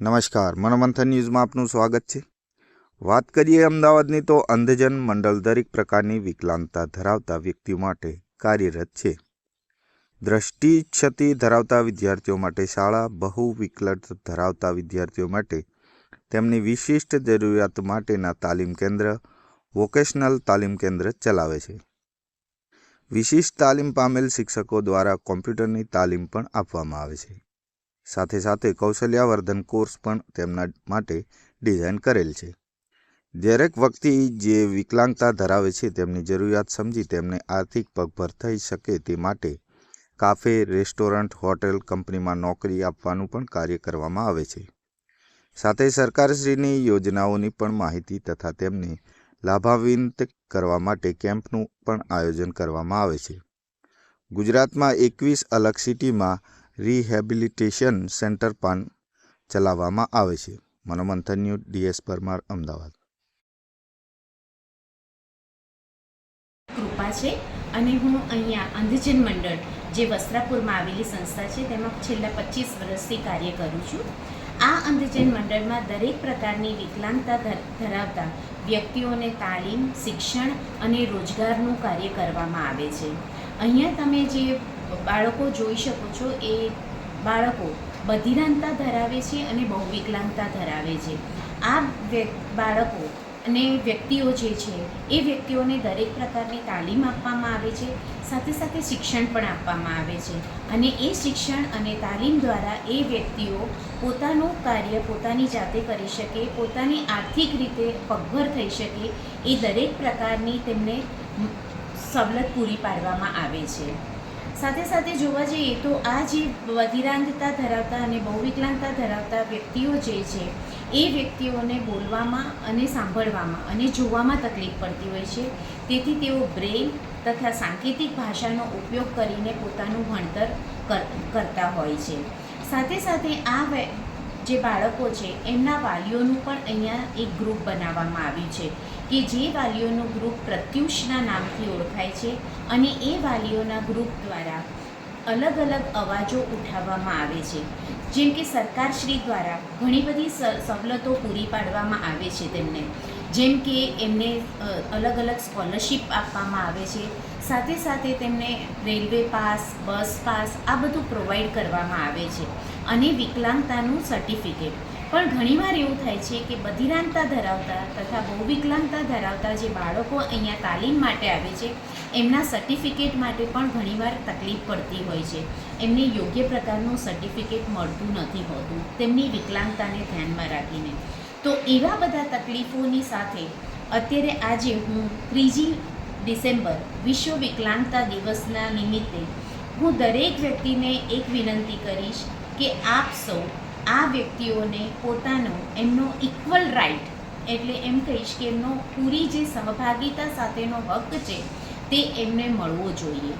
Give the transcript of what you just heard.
નમસ્કાર, મનોમંથન ન્યૂઝમાં આપનું સ્વાગત છે. વાત કરીએ અમદાવાદની તો અંધજન મંડળ દરેક પ્રકારની વિકલાંગતા ધરાવતા વ્યક્તિઓ માટે કાર્યરત છે. દ્રષ્ટિ ક્ષતિ ધરાવતા વિદ્યાર્થીઓ માટે શાળા બહુ વિકલત ધરાવતા વિદ્યાર્થીઓ માટે તેમની વિશિષ્ટ જરૂરિયાત માટેના તાલીમ કેન્દ્ર, વોકેશનલ તાલીમ કેન્દ્ર ચલાવે છે. વિશિષ્ટ તાલીમ પામેલ શિક્ષકો દ્વારા કોમ્પ્યુટરની તાલીમ પણ આપવામાં આવે છે. સાથે સાથે કૌશલ્યાવર્ધન કોર્સ પણ તેમના માટે ડિઝાઇન કરેલ છે. દરેક વ્યક્તિ જે વિકલાંગતા ધરાવે છે તેમની જરૂરિયાત સમજી તેમને આર્થિક પગભર થઈ શકે તે માટે કાફે, રેસ્ટોરન્ટ, હોટેલ કંપનીમાં નોકરી આપવાનું પણ કાર્ય કરવામાં આવે છે. સાથે સરકારશ્રીની યોજનાઓની પણ માહિતી તથા તેમને લાભાન્વિત કરવા માટે કેમ્પનું પણ આયોજન કરવામાં આવે છે. ગુજરાતમાં એકવીસ અલગ સિટીમાં રિહેબિલિટેશન સેન્ટર પણ ચલાવવામાં આવે છે. મનોમંથન ન્યૂ ડીએસ પરમાર, અમદાવાદ. કૃપા છે અને હું અહીંયા અંધજન મંડળ, જે વસ્ત્રાપુરમાં આવેલી સંસ્થા છે, તેમાં છેલ્લા પચીસ વર્ષથી કાર્ય કરું છું. આ અંધજન મંડળમાં દરેક પ્રકારની વિકલાંગતા ધરાવતા વ્યક્તિઓને તાલીમ, શિક્ષણ અને રોજગારનું કાર્ય કરવામાં આવે છે. અહીંયા તમે જે બાળકો જોઈ શકો છો, એ બાળકો બધિરાંતા ધરાવે છે અને બહુ વિકલાંગતા ધરાવે છે. આ બાળકો અને વ્યક્તિઓ જે છે, એ વ્યક્તિઓને દરેક પ્રકારની તાલીમ આપવામાં આવે છે, સાથે સાથે શિક્ષણ પણ આપવામાં આવે છે. અને એ શિક્ષણ અને તાલીમ દ્વારા એ વ્યક્તિઓ પોતાનું કાર્ય પોતાની જાતે કરી શકે, પોતાની આર્થિક રીતે પગભર થઈ શકે, એ દરેક પ્રકારની તેમને સવલત પૂરી પાડવામાં આવે છે. સાથે સાથે જોવા જઈએ તો આ જે બધિરાંગતા ધરાવતા અને બહુવિકલાંગતા ધરાવતા વ્યક્તિઓ જે છે, એ વ્યક્તિઓને બોલવામાં અને સાંભળવામાં અને જોવામાં તકલીફ પડતી હોય છે. તેથી તેઓ બ્રેલ તથા સાંકેતિક ભાષાનો ઉપયોગ કરીને પોતાનું ભણતર કર- કરતા હોય છે. સાથે સાથે આ જે બાળકો છે, એમના વાલીઓનું પણ અહીંયા એક ગ્રુપ બનાવવામાં આવ્યું છે કે જે વાલીઓનું ગ્રુપ પ્રત્યુષના નામથી ઓળખાય છે અને એ વાલીઓના ગ્રુપ દ્વારા અલગ અલગ અવાજો ઉઠાવવામાં આવે છે. જેમ કે સરકારશ્રી દ્વારા ઘણી બધી સવલતો પૂરી પાડવામાં આવે છે તેમને. જેમ કે એમને અલગ અલગ સ્કોલરશિપ આપવામાં આવે છે. સાથે સાથે તેમને રેલવે પાસ, બસ પાસ, આ બધું પ્રોવાઈડ કરવામાં આવે છે અને વિકલાંગતાનું સર્ટિફિકેટ. પણ ઘણીવાર એવું થાય છે કે બધિરાંગતા ધરાવતા તથા બહુ વિકલાંગતા ધરાવતા જે બાળકો અહીંયા તાલીમ માટે આવે છે, એમના સર્ટિફિકેટ માટે પણ ઘણીવાર તકલીફ પડતી હોય છે. એમને યોગ્ય પ્રકારનું સર્ટિફિકેટ મળતું નથી હોતું. તેમની વિકલાંગતાને ધ્યાનમાં રાખીને. તો એવા બધા તકલીફોની સાથે અત્યારે આજે હું ત્રીજી ડિસેમ્બર વિશ્વ વિકલાંગતા દિવસના નિમિત્તે હું દરેક વ્યક્તિને એક વિનંતી કરીશ કે આપ સૌ આ વ્યક્તિઓને પોતાનો એમનો ઇક્વલ રાઈટ એટલે એમ કહીશ કે એમનો પૂરી જે સહભાગિતા સાથેનો હક છે તે એમને મળવો જોઈએ.